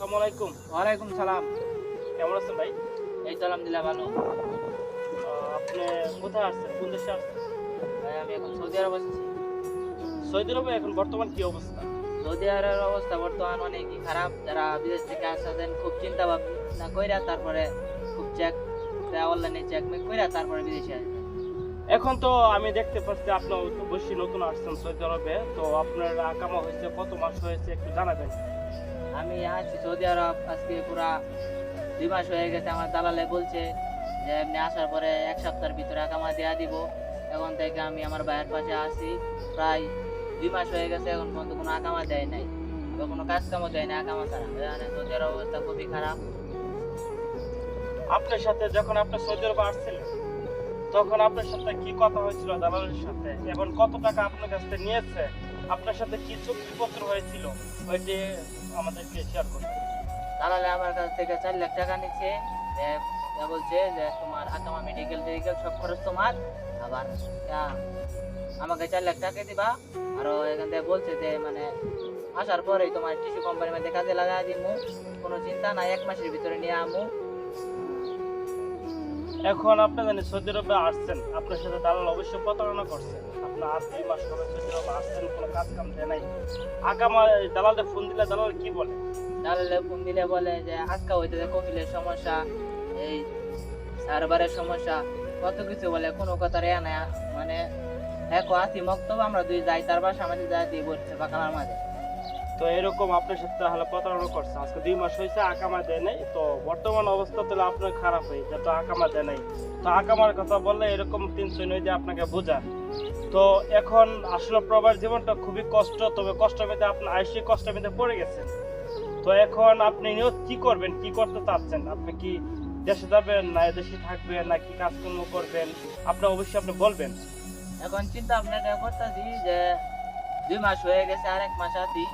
আসসালামু আলাইকুম। ওয়ালাইকুম সালাম। কেমন আছেন ভাই? এই তো আলহামদুলিল্লাহ ভালো। আপনি কোথায় আসছেন কোন দেশে আসছেন ভাই আমি এখন সৌদি আরব আছি। সৌদি আরবে এখন বর্তমান কি অবস্থা? সৌদি আরবের অবস্থা বর্তমান অনেকই খারাপ। যারা বিদেশ থেকে আসছেন খুব চিন্তা ভাবনা কইরা তারপরে খুব চেক অনলাইনে চেক মেক কইরা তারপরে বিদেশে আসবে এখন তো আমি দেখতে পাচ্ছি আপনি অবশ্যই নতুন আসছেন সৌদি আরবে। তো আপনার আকামা হয়েছে কত মাস হয়েছে একটু জানাবেন। আমি আছি সৌদি আরব, আজকে পুরা দুই মাস হয়ে গেছে আমার দালালে বলছে যে এমনি আসার পরে এক সপ্তাহের ভিতরে আকামা দেওয়া দিব। এখন থেকে আমি আমার ভাইয়ের পাশে আছি। প্রায় দুই মাস হয়ে গেছে এখন পর্যন্ত কোনো আকামা দেয় নাই। কোনো কাজ কামও দেয় না আকামা ছাড়া। সৌদি আরব অবস্থা খুবই খারাপ। আপনার সাথে যখন আপনি সৌদি আরব আসছিলেন, তখন আপনার সাথে কি কথা হয়েছিল দালালের সাথে? এবং কত টাকা আপনার কাছ থেকে নিয়েছে? আপনার সাথে কি চুক্তিপত্র হয়েছিল? ওইটি আমাদেরকে শেয়ার করতে। দালালে আমার কাছ থেকে চার লাখ টাকা নিচ্ছে। বলছে যে তোমার আকামা মেডিকেল টেডিকেল সব খরচ তোমার। আবার আমাকে চার লাখ টাকা দিবা। আরও এখান থেকে বলছে যে মানে আসার পরেই তোমার টিস্যু কোম্পানির মধ্যে কাজে লাগাই দিমু। কোনো চিন্তা নাই, এক মাসের ভিতরে নিয়ে আমু। এখন আপনি জানেন, সৌদি আরবে আসছেন, আপনার সাথে দালাল অবশ্যই প্রতারণা করছে। আপনার আর দুই মাস হবে সৌদি আরবে আসছেন, কোনো কাজ কাম দেয় নাই। আগামা দালালদের ফোন দিলে দালাল কি বলে? দালালে ফোন দিলে বলে যে, আজকা হইতে কপিলের সমস্যা, এই সার্ভারের সমস্যা, কত কিছু বলে, কোনো কথা রে না মানে দেখো আসি মক্তব, আমরা দুই যাই, তার বাসা আমাদের যাই দিয়ে বলছে, বাকালার মাঝে। তো এরকম আপনার সাথে তাহলে প্রতারণা করছে। আজকে দুই মাস হয়েছে আকামা দেয় নাই। তো বর্তমান অবস্থা তাহলে আপনার খারাপ হয়ে যায়, তো আকামা দেয় নাই। তো আকামার কথা বললে এরকম তিনশো নয় যে আপনাকে বোঝা। তো এখন আসলে প্রবাস জীবনটা খুবই কষ্ট, তবে কষ্ট মধ্যে আপনার আইসি কষ্টের মধ্যে পড়ে গেছেন। তো এখন আপনি কি করবেন, কি করতে চাচ্ছেন? আপনি কি দেশে যাবেন, না দেশে থাকবেন, না কি কাজকর্ম করবেন? আপনি অবশ্যই আপনি বলবেন। এখন চিন্তা ভাবনাটা করতেছি যে দুই মাস হয়ে গেছে আর এক মাস আছি।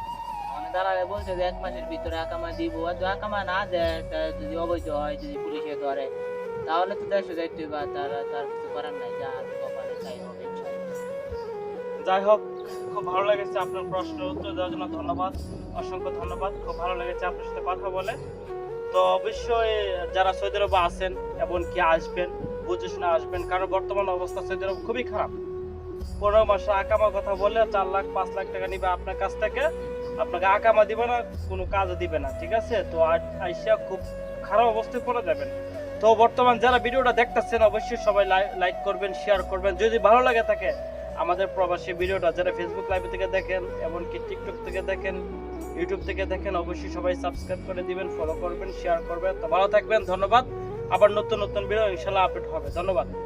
মানে দালালে বলছে যে এক মাসের ভিতরে আকামা দিব। আর যদি আকামা না দেয় যদি অবৈধ হয়, যদি পুলিশে ধরে, তাহলে তো দেশে যাইতে বা তার তার কিছু করার নাই, যা কপালে চাই হবে যাই হোক, খুব ভালো লেগেছে আপনার প্রশ্নের উত্তর দেওয়ার জন্য ধন্যবাদ, অসংখ্য ধন্যবাদ। খুব ভালো লেগেছে আপনার সাথে কথা বলে। তো অবশ্যই যারা সৌদি আরবে আছেন এবং কি আসবেন, বুঝে শুনে আসবেন, কারণ বর্তমান অবস্থা সৌদি আরব খুবই খারাপ। পনেরো মাসে আকামা কথা বলে চার লাখ, পাঁচ লাখ টাকা নিবে আপনার কাছ থেকে। আপনাকে আকামা দিবে না, কোনো কাজ দিবে না, ঠিক আছে? তো আ- আইসা খুব খারাপ অবস্থায় পড়ে যাবেন। তো বর্তমান যারা ভিডিওটা দেখতেছেন, অবশ্যই সবাই লাইক করবেন শেয়ার করবেন। যদি ভালো লাগে থাকে, আমাদের প্রবাসী ভিডিওটা যারা ফেসবুক লাইভ থেকে দেখেন, এমনকি টিকটক থেকে দেখেন ইউটিউব থেকে দেখেন, অবশ্যই সবাই সাবস্ক্রাইব করে দিবেন ফলো করবেন শেয়ার করবেন। তো ভালো থাকবেন, ধন্যবাদ। আবার নতুন নতুন ভিডিও ইনশাল্লাহ আপডেট হবে। ধন্যবাদ।